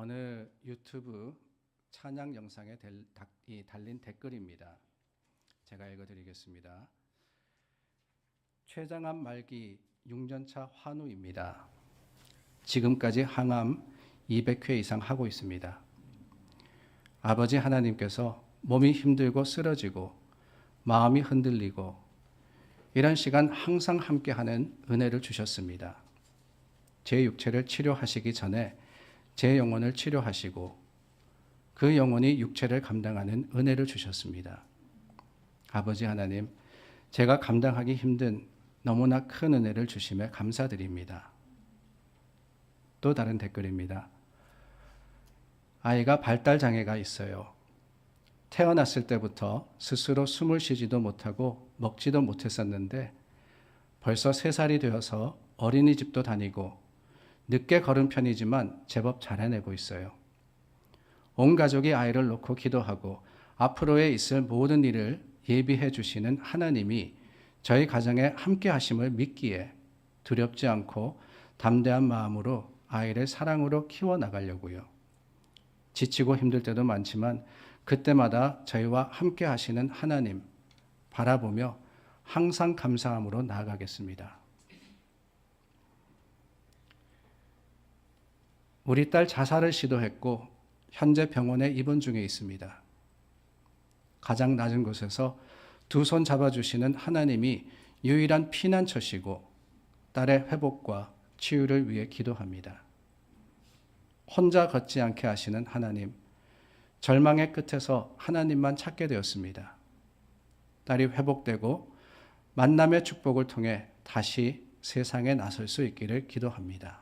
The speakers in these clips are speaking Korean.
어느 유튜브 찬양 영상에 될- 달린 댓글입니다. 제가 읽어드리겠습니다. 최장암 말기 6년차 환우입니다. 지금까지 항암 200회 이상 하고 있습니다. 아버지 하나님께서 몸이 힘들고 쓰러지고 마음이 흔들리고 이런 시간 항상 함께하는 은혜를 주셨습니다. 제 육체를 치료하시기 전에 제 영혼을 치료하시고 그 영혼이 육체를 감당하는 은혜를 주셨습니다. 아버지 하나님, 제가 감당하기 힘든 너무나 큰 은혜를 주심에 감사드립니다. 또 다른 댓글입니다. 아이가 발달 장애가 있어요. 태어났을 때부터 스스로 숨을 쉬지도 못하고 먹지도 못했었는데 벌써 세 살이 되어서 어린이집도 다니고 늦게 걸은 편이지만 제법 잘 해내고 있어요. 온 가족이 아이를 놓고 기도하고 앞으로에 있을 모든 일을 예비해 주시는 하나님이 저희 가정에 함께 하심을 믿기에 두렵지 않고 담대한 마음으로 아이를 사랑으로 키워 나가려고요. 지치고 힘들 때도 많지만 그때마다 저희와 함께 하시는 하나님 바라보며 항상 감사함으로 나아가겠습니다. 우리 딸 자살을 시도했고 현재 병원에 입원 중에 있습니다. 가장 낮은 곳에서 두 손 잡아주시는 하나님이 유일한 피난처시고 딸의 회복과 치유를 위해 기도합니다. 혼자 걷지 않게 하시는 하나님, 절망의 끝에서 하나님만 찾게 되었습니다. 딸이 회복되고 만남의 축복을 통해 다시 세상에 나설 수 있기를 기도합니다.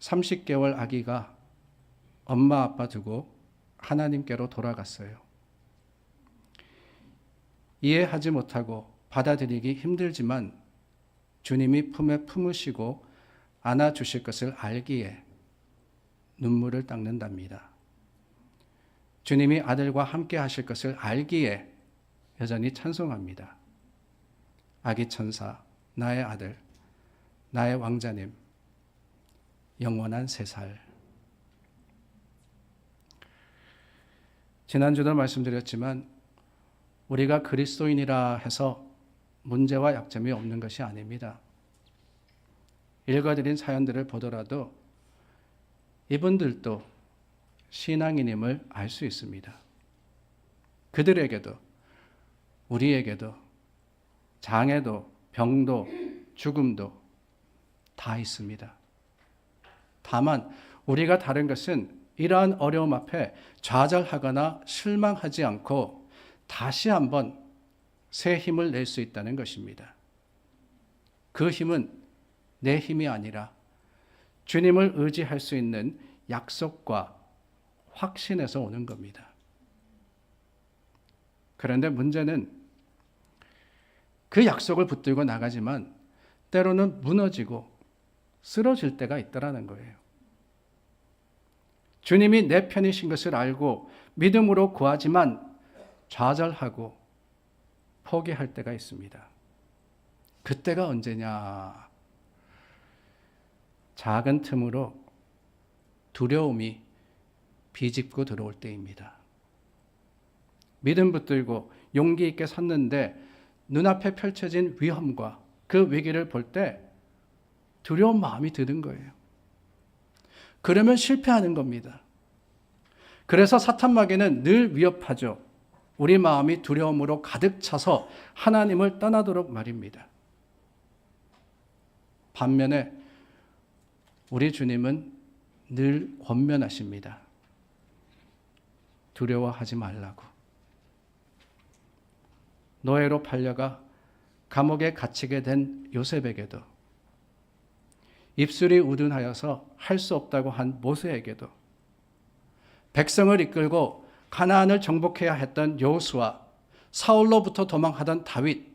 30개월 아기가 엄마 아빠 두고 하나님께로 돌아갔어요. 이해하지 못하고 받아들이기 힘들지만 주님이 품에 품으시고 안아 주실 것을 알기에 눈물을 닦는답니다. 주님이 아들과 함께 하실 것을 알기에 여전히 찬송합니다. 아기 천사, 나의 아들, 나의 왕자님, 영원한 세 살. 지난주도 말씀드렸지만 우리가 그리스도인이라 해서 문제와 약점이 없는 것이 아닙니다. 읽어드린 사연들을 보더라도 이분들도 신앙인임을 알 수 있습니다. 그들에게도 우리에게도 장애도 병도 죽음도 다 있습니다. 다만 우리가 다른 것은 이러한 어려움 앞에 좌절하거나 실망하지 않고 다시 한번 새 힘을 낼 수 있다는 것입니다. 그 힘은 내 힘이 아니라 주님을 의지할 수 있는 약속과 확신에서 오는 겁니다. 그런데 문제는 그 약속을 붙들고 나가지만 때로는 무너지고 쓰러질 때가 있더라는 거예요. 주님이 내 편이신 것을 알고 믿음으로 구하지만 좌절하고 포기할 때가 있습니다. 그때가 언제냐? 작은 틈으로 두려움이 비집고 들어올 때입니다. 믿음 붙들고 용기 있게 섰는데 눈앞에 펼쳐진 위험과 그 위기를 볼 때 두려운 마음이 드는 거예요. 그러면 실패하는 겁니다. 그래서 사탄 마귀는 늘 위협하죠. 우리 마음이 두려움으로 가득 차서 하나님을 떠나도록 말입니다. 반면에 우리 주님은 늘 권면하십니다. 두려워하지 말라고. 노예로 팔려가 감옥에 갇히게 된 요셉에게도 입술이 우둔하여서 할 수 없다고 한 모세에게도 백성을 이끌고 가나안을 정복해야 했던 여호수아, 사울로부터 도망하던 다윗,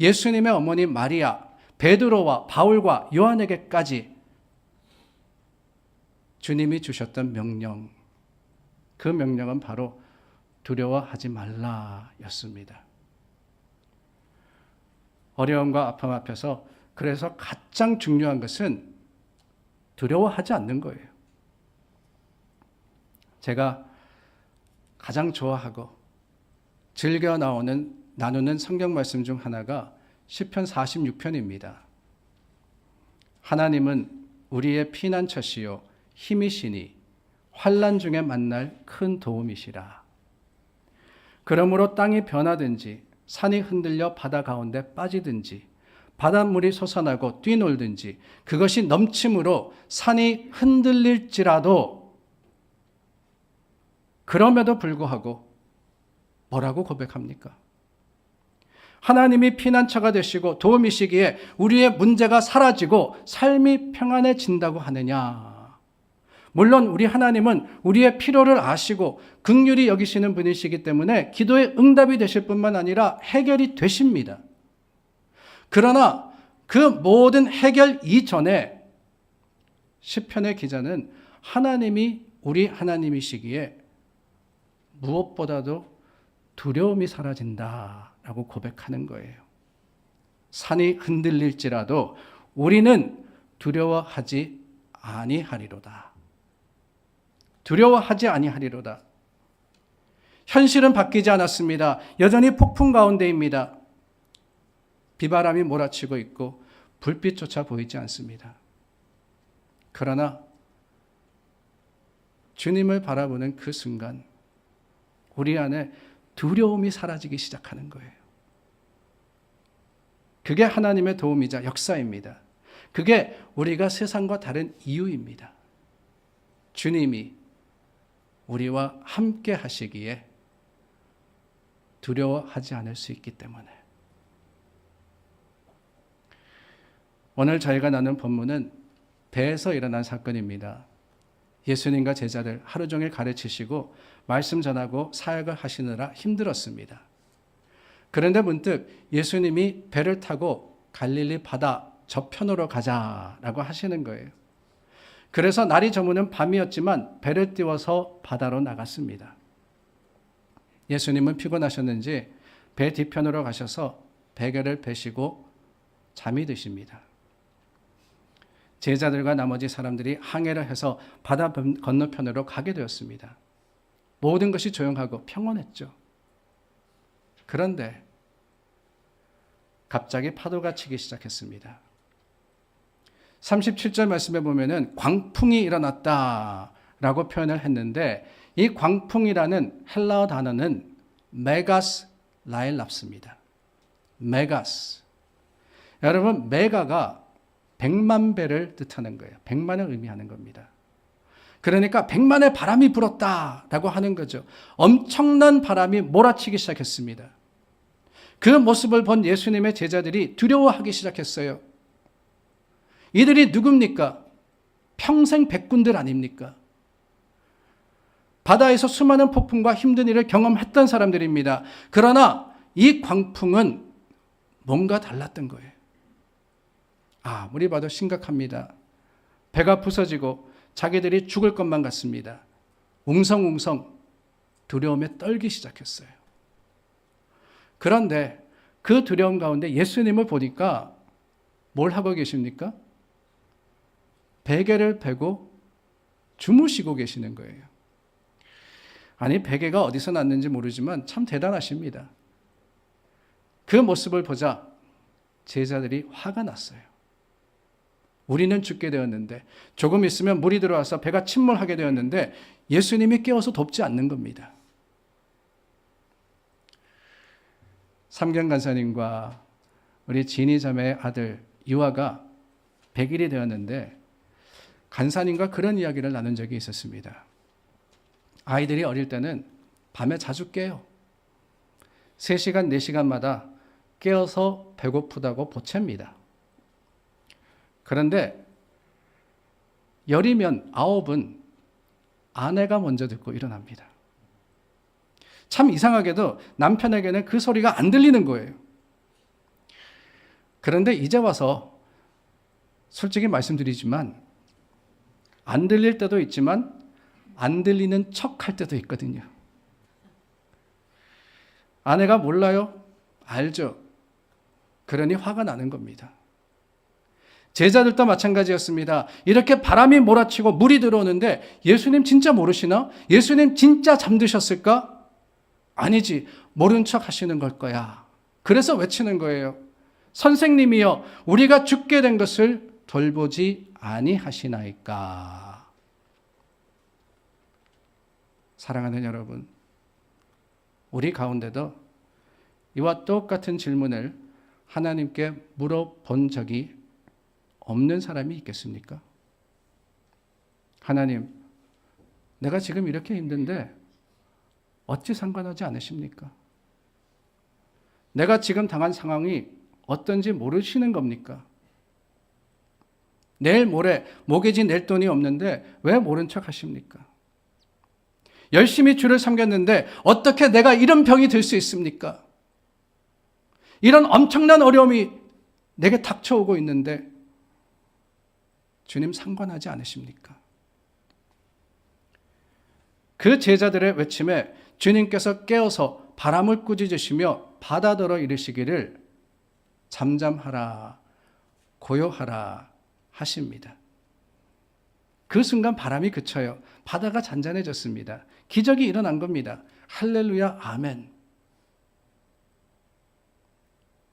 예수님의 어머니 마리아, 베드로와 바울과 요한에게까지 주님이 주셨던 명령, 그 명령은 바로 두려워하지 말라였습니다. 어려움과 아픔 앞에서 그래서 가장 중요한 것은 두려워하지 않는 거예요. 제가 가장 좋아하고 즐겨 나오는 나누는 성경 말씀 중 하나가 시편 46편입니다. 하나님은 우리의 피난처시요 힘이시니 환난 중에 만날 큰 도움이시라. 그러므로 땅이 변하든지 산이 흔들려 바다 가운데 빠지든지 바닷물이 솟아나고 뛰놀든지 그것이 넘침으로 산이 흔들릴지라도 그럼에도 불구하고 뭐라고 고백합니까? 하나님이 피난처가 되시고 도움이시기에 우리의 문제가 사라지고 삶이 평안해진다고 하느냐? 물론 우리 하나님은 우리의 필요를 아시고 극률이 여기시는 분이시기 때문에 기도의 응답이 되실 뿐만 아니라 해결이 되십니다. 그러나 그 모든 해결 이전에 시편의 기자는 하나님이 우리 하나님이시기에 무엇보다도 두려움이 사라진다라고 고백하는 거예요. 산이 흔들릴지라도 우리는 두려워하지 아니하리로다. 두려워하지 아니하리로다. 현실은 바뀌지 않았습니다. 여전히 폭풍 가운데입니다. 비바람이 몰아치고 있고 불빛조차 보이지 않습니다. 그러나 주님을 바라보는 그 순간 우리 안에 두려움이 사라지기 시작하는 거예요. 그게 하나님의 도움이자 역사입니다. 그게 우리가 세상과 다른 이유입니다. 주님이 우리와 함께 하시기에 두려워하지 않을 수 있기 때문에. 오늘 저희가 나눈 본문은 배에서 일어난 사건입니다. 예수님과 제자들 하루 종일 가르치시고 말씀 전하고 사역을 하시느라 힘들었습니다. 그런데 문득 예수님이 배를 타고 갈릴리 바다 저편으로 가자라고 하시는 거예요. 그래서 날이 저무는 밤이었지만 배를 띄워서 바다로 나갔습니다. 예수님은 피곤하셨는지 배 뒤편으로 가셔서 베개를 베시고 잠이 드십니다. 제자들과 나머지 사람들이 항해를 해서 바다 건너편으로 가게 되었습니다. 모든 것이 조용하고 평온했죠. 그런데 갑자기 파도가 치기 시작했습니다. 37절 말씀에 보면은 광풍이 일어났다라고 표현을 했는데 이 광풍이라는 헬라어 단어는 메가스 라일랍스입니다. 메가스. 여러분 메가가 백만 배를 뜻하는 거예요. 백만을 의미하는 겁니다. 그러니까 백만의 바람이 불었다라고 하는 거죠. 엄청난 바람이 몰아치기 시작했습니다. 그 모습을 본 예수님의 제자들이 두려워하기 시작했어요. 이들이 누굽니까? 평생 백군들 아닙니까? 바다에서 수많은 폭풍과 힘든 일을 경험했던 사람들입니다. 그러나 이 광풍은 뭔가 달랐던 거예요. 아무리 봐도 심각합니다. 배가 부서지고 자기들이 죽을 것만 같습니다. 웅성웅성 두려움에 떨기 시작했어요. 그런데 그 두려움 가운데 예수님을 보니까 뭘 하고 계십니까? 베개를 베고 주무시고 계시는 거예요. 아니, 베개가 어디서 났는지 모르지만 참 대단하십니다. 그 모습을 보자 제자들이 화가 났어요. 우리는 죽게 되었는데 조금 있으면 물이 들어와서 배가 침몰하게 되었는데 예수님이 깨워서 돕지 않는 겁니다. 삼경 간사님과 우리 진희 자매의 아들 유아가 100일이 되었는데 간사님과 그런 이야기를 나눈 적이 있었습니다. 아이들이 어릴 때는 밤에 자주 깨요. 3시간, 4시간마다 깨어서 배고프다고 보챕니다. 그런데 열이면 아홉은 아내가 먼저 듣고 일어납니다. 참 이상하게도 남편에게는 그 소리가 안 들리는 거예요. 그런데 이제 와서 솔직히 말씀드리지만 안 들릴 때도 있지만 안 들리는 척 할 때도 있거든요. 아내가 몰라요? 알죠. 그러니 화가 나는 겁니다. 제자들도 마찬가지였습니다. 이렇게 바람이 몰아치고 물이 들어오는데 예수님 진짜 모르시나? 예수님 진짜 잠드셨을까? 아니지. 모른 척 하시는 걸 거야. 그래서 외치는 거예요. 선생님이여, 우리가 죽게 된 것을 돌보지 아니하시나이까. 사랑하는 여러분, 우리 가운데도 이와 똑같은 질문을 하나님께 물어본 적이 없는 사람이 있겠습니까? 하나님, 내가 지금 이렇게 힘든데 어찌 상관하지 않으십니까? 내가 지금 당한 상황이 어떤지 모르시는 겁니까? 내일 모레 목에지 낼 돈이 없는데 왜 모른 척 하십니까? 열심히 주를 섬겼는데 어떻게 내가 이런 병이 들수 있습니까? 이런 엄청난 어려움이 내게 닥쳐오고 있는데 주님 상관하지 않으십니까? 그 제자들의 외침에 주님께서 깨어서 바람을 꾸짖으시며 바다더러 이르시기를 잠잠하라 고요하라 하십니다. 그 순간 바람이 그쳐요. 바다가 잔잔해졌습니다. 기적이 일어난 겁니다. 할렐루야 아멘.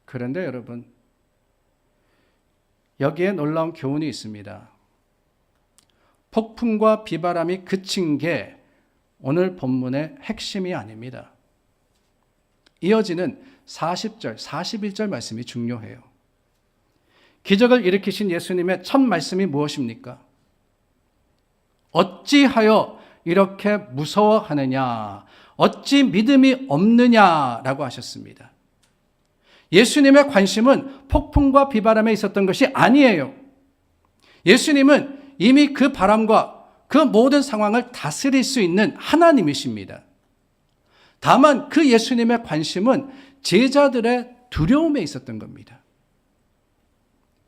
그런데 여러분 여기에 놀라운 교훈이 있습니다. 폭풍과 비바람이 그친 게 오늘 본문의 핵심이 아닙니다. 이어지는 40절, 41절 말씀이 중요해요. 기적을 일으키신 예수님의 첫 말씀이 무엇입니까? 어찌하여 이렇게 무서워하느냐? 어찌 믿음이 없느냐라고 하셨습니다. 예수님의 관심은 폭풍과 비바람에 있었던 것이 아니에요. 예수님은 이미 그 바람과 그 모든 상황을 다스릴 수 있는 하나님이십니다. 다만 그 예수님의 관심은 제자들의 두려움에 있었던 겁니다.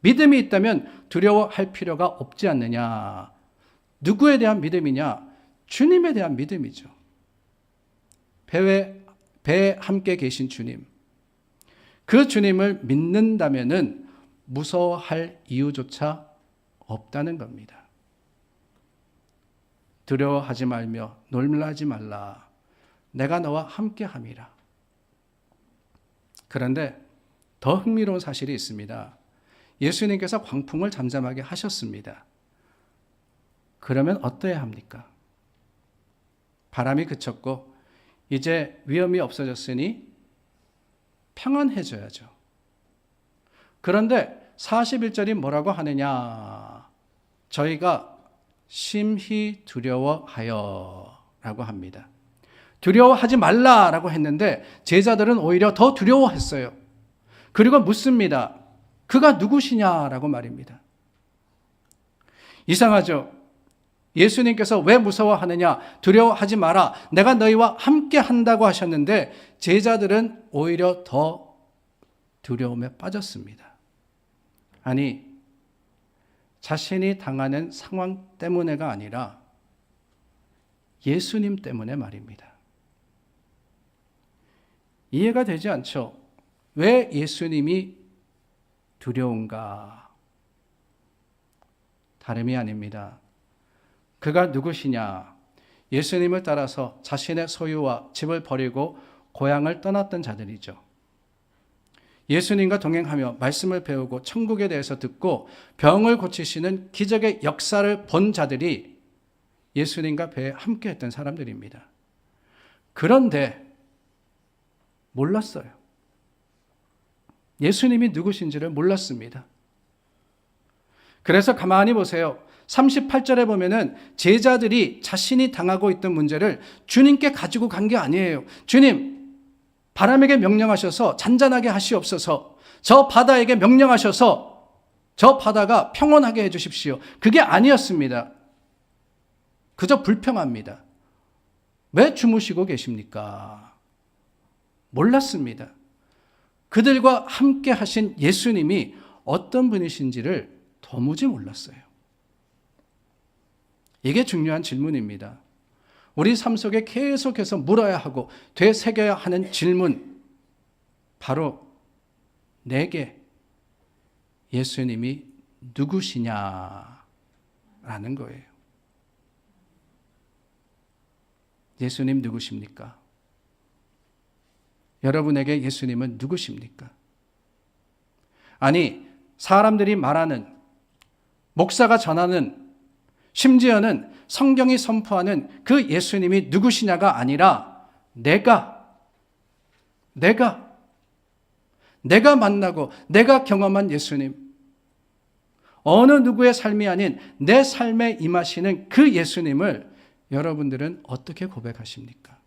믿음이 있다면 두려워할 필요가 없지 않느냐. 누구에 대한 믿음이냐? 주님에 대한 믿음이죠. 배에, 배에 함께 계신 주님. 그 주님을 믿는다면은 무서워할 이유조차 없다는 겁니다. 두려워하지 말며 놀라지 말라. 내가 너와 함께 함이라. 그런데 더 흥미로운 사실이 있습니다. 예수님께서 광풍을 잠잠하게 하셨습니다. 그러면 어떠해야 합니까? 바람이 그쳤고 이제 위험이 없어졌으니 평안해져야죠. 그런데 41절이 뭐라고 하느냐? 저희가 심히 두려워하여 라고 합니다. 두려워하지 말라라고 했는데 제자들은 오히려 더 두려워했어요. 그리고 묻습니다. 그가 누구시냐라고 말입니다. 이상하죠? 예수님께서 왜 무서워하느냐? 두려워하지 마라. 내가 너희와 함께 한다고 하셨는데 제자들은 오히려 더 두려움에 빠졌습니다. 아니, 자신이 당하는 상황 때문에가 아니라 예수님 때문에 말입니다. 이해가 되지 않죠? 왜 예수님이 두려운가? 다름이 아닙니다. 그가 누구시냐? 예수님을 따라서 자신의 소유와 집을 버리고 고향을 떠났던 자들이죠. 예수님과 동행하며 말씀을 배우고 천국에 대해서 듣고 병을 고치시는 기적의 역사를 본 자들이 예수님과 배에 함께 했던 사람들입니다. 그런데 몰랐어요. 예수님이 누구신지를 몰랐습니다. 그래서 가만히 보세요. 38절에 보면은 제자들이 자신이 당하고 있던 문제를 주님께 가지고 간 게 아니에요. 주님, 바람에게 명령하셔서 잔잔하게 하시옵소서. 저 바다에게 명령하셔서 저 바다가 평온하게 해 주십시오. 그게 아니었습니다. 그저 불평합니다. 왜 주무시고 계십니까? 몰랐습니다. 그들과 함께 하신 예수님이 어떤 분이신지를 도무지 몰랐어요. 이게 중요한 질문입니다. 우리 삶 속에 계속해서 물어야 하고 되새겨야 하는 질문. 바로 내게 예수님이 누구시냐라는 거예요. 예수님 누구십니까? 여러분에게 예수님은 누구십니까? 아니, 사람들이 말하는, 목사가 전하는, 심지어는 성경이 선포하는 그 예수님이 누구시냐가 아니라 내가, 내가, 내가 만나고 내가 경험한 예수님, 어느 누구의 삶이 아닌 내 삶에 임하시는 그 예수님을 여러분들은 어떻게 고백하십니까?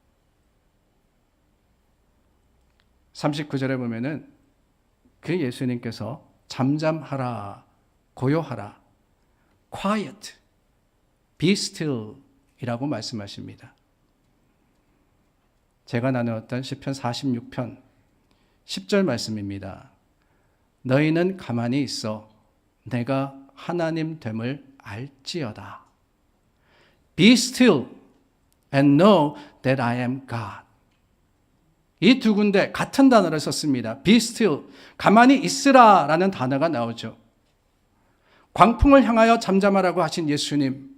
39절에 보면은 그 예수님께서 잠잠하라, 고요하라, quiet, be still 이라고 말씀하십니다. 제가 나누었던 시편 46편 10절 말씀입니다. 너희는 가만히 있어 내가 하나님 됨을 알지어다. Be still and know that I am God. 이 두 군데 같은 단어를 썼습니다. Be still. 가만히 있으라 라는 단어가 나오죠. 광풍을 향하여 잠잠하라고 하신 예수님.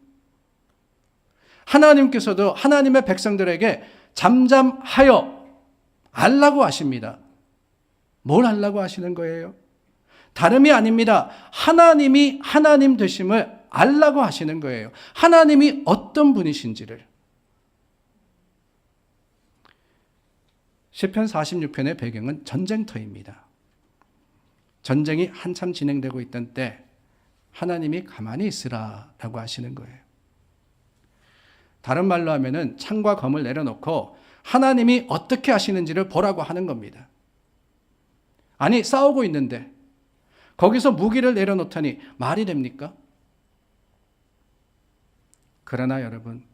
하나님께서도 하나님의 백성들에게 잠잠하여 알라고 하십니다. 뭘 하려고 하시는 거예요? 다름이 아닙니다. 하나님이 하나님 되심을 알라고 하시는 거예요. 하나님이 어떤 분이신지를. 시편 46편의 배경은 전쟁터입니다. 전쟁이 한참 진행되고 있던 때 하나님이 가만히 있으라라고 하시는 거예요. 다른 말로 하면은 창과 검을 내려놓고 하나님이 어떻게 하시는지를 보라고 하는 겁니다. 아니 싸우고 있는데 거기서 무기를 내려놓다니 말이 됩니까? 그러나 여러분,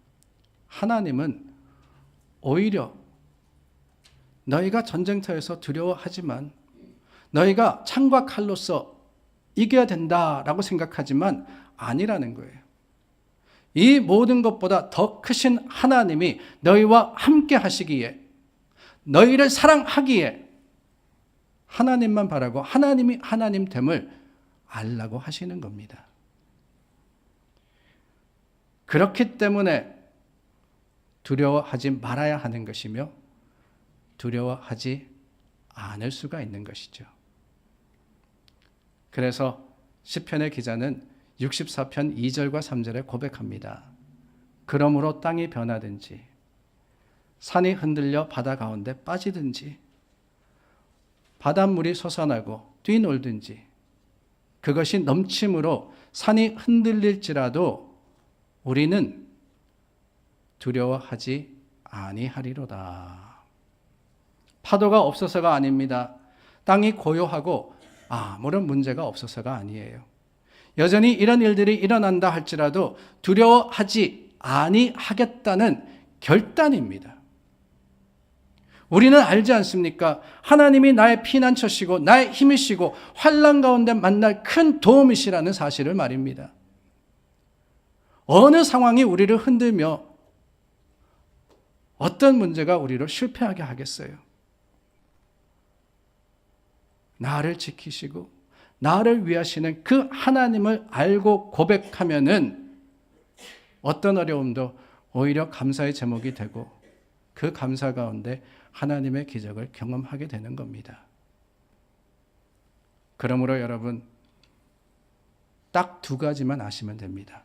하나님은 오히려 너희가 전쟁터에서 두려워하지만 너희가 창과 칼로서 이겨야 된다라고 생각하지만 아니라는 거예요. 이 모든 것보다 더 크신 하나님이 너희와 함께 하시기에 너희를 사랑하기에 하나님만 바라고 하나님이 하나님 됨을 알라고 하시는 겁니다. 그렇기 때문에 두려워하지 말아야 하는 것이며 두려워하지 않을 수가 있는 것이죠. 그래서 시편의 기자는 64편 2절과 3절에 고백합니다. 그러므로 땅이 변하든지 산이 흔들려 바다 가운데 빠지든지 바닷물이 솟아나고 뛰놀든지 그것이 넘침으로 산이 흔들릴지라도 우리는 두려워하지 아니하리로다. 파도가 없어서가 아닙니다. 땅이 고요하고 아무런 문제가 없어서가 아니에요. 여전히 이런 일들이 일어난다 할지라도 두려워하지 아니하겠다는 결단입니다. 우리는 알지 않습니까? 하나님이 나의 피난처시고 나의 힘이시고 환란 가운데 만날 큰 도움이시라는 사실을 말입니다. 어느 상황이 우리를 흔들며 어떤 문제가 우리를 실패하게 하겠어요? 나를 지키시고 나를 위하시는 그 하나님을 알고 고백하면은 어떤 어려움도 오히려 감사의 제목이 되고 그 감사 가운데 하나님의 기적을 경험하게 되는 겁니다. 그러므로 여러분 딱 두 가지만 아시면 됩니다.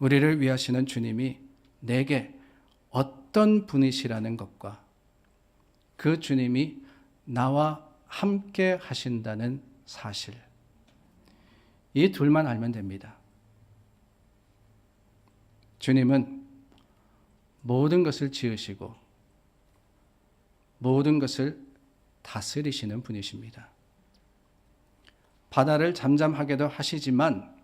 우리를 위하시는 주님이 내게 어떤 분이시라는 것과 그 주님이 나와 함께 하신다는 사실. 이 둘만 알면 됩니다. 주님은 모든 것을 지으시고 모든 것을 다스리시는 분이십니다. 바다를 잠잠하게도 하시지만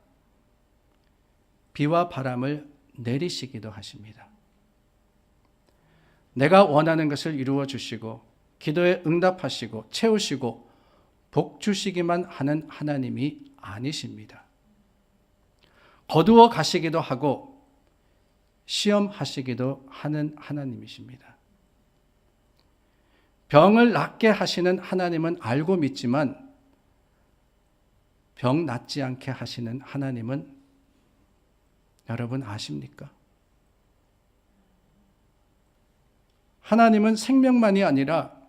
비와 바람을 내리시기도 하십니다. 내가 원하는 것을 이루어 주시고 기도에 응답하시고 채우시고 복 주시기만 하는 하나님이 아니십니다. 거두어 가시기도 하고 시험하시기도 하는 하나님이십니다. 병을 낫게 하시는 하나님은 알고 믿지만 병 낫지 않게 하시는 하나님은 여러분 아십니까? 하나님은 생명만이 아니라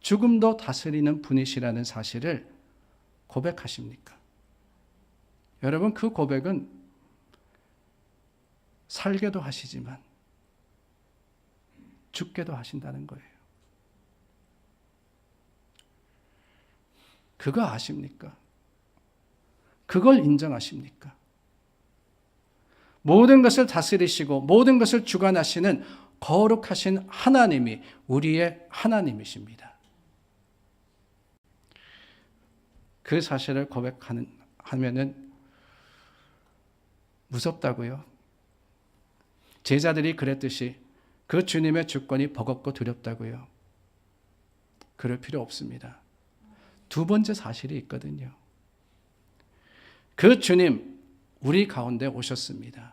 죽음도 다스리는 분이시라는 사실을 고백하십니까? 여러분 그 고백은 살게도 하시지만 죽게도 하신다는 거예요. 그거 아십니까? 그걸 인정하십니까? 모든 것을 다스리시고 모든 것을 주관하시는 거룩하신 하나님이 우리의 하나님이십니다. 그 사실을 고백하는 하면은 무섭다고요. 제자들이 그랬듯이 그 주님의 주권이 버겁고 두렵다고요. 그럴 필요 없습니다. 두 번째 사실이 있거든요. 그 주님, 우리 가운데 오셨습니다.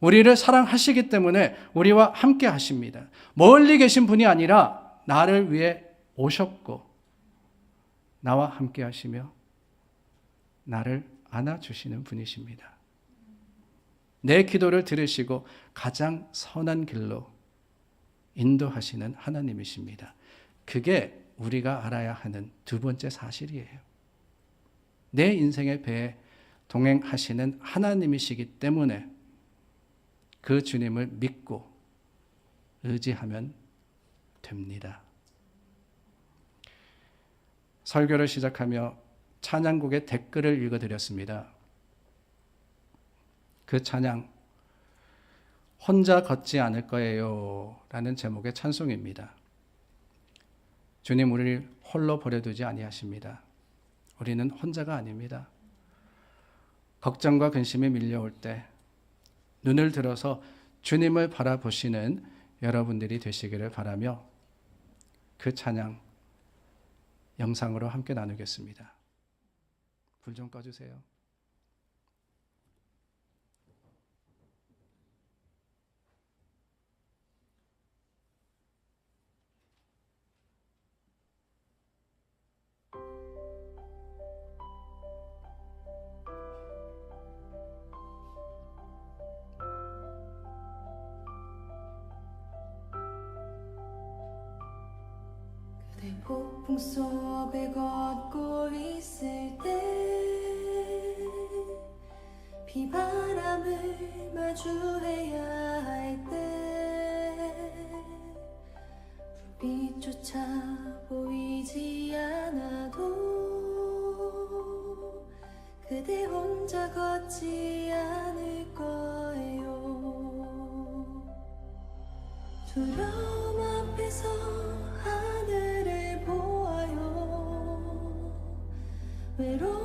우리를 사랑하시기 때문에 우리와 함께 하십니다. 멀리 계신 분이 아니라 나를 위해 오셨고, 나와 함께 하시며, 나를 안아주시는 분이십니다. 내 기도를 들으시고 가장 선한 길로 인도하시는 하나님이십니다. 그게 우리가 알아야 하는 두 번째 사실이에요. 내 인생의 배에 동행하시는 하나님이시기 때문에 그 주님을 믿고 의지하면 됩니다. 설교를 시작하며 찬양곡의 댓글을 읽어드렸습니다. 그 찬양, 혼자 걷지 않을 거예요. 라는 제목의 찬송입니다. 주님 우리를 홀로 버려두지 아니하십니다. 우리는 혼자가 아닙니다. 걱정과 근심이 밀려올 때 눈을 들어서 주님을 바라보시는 여러분들이 되시기를 바라며 그 찬양 영상으로 함께 나누겠습니다. 불 좀 꺼주세요. 폭풍 속을 걷고 있을 때 비바람을 마주해야 할 때 불빛조차 보이지 않아도 그대 혼자 걷지 않을 거예요. 두려움 앞에서 하늘 pero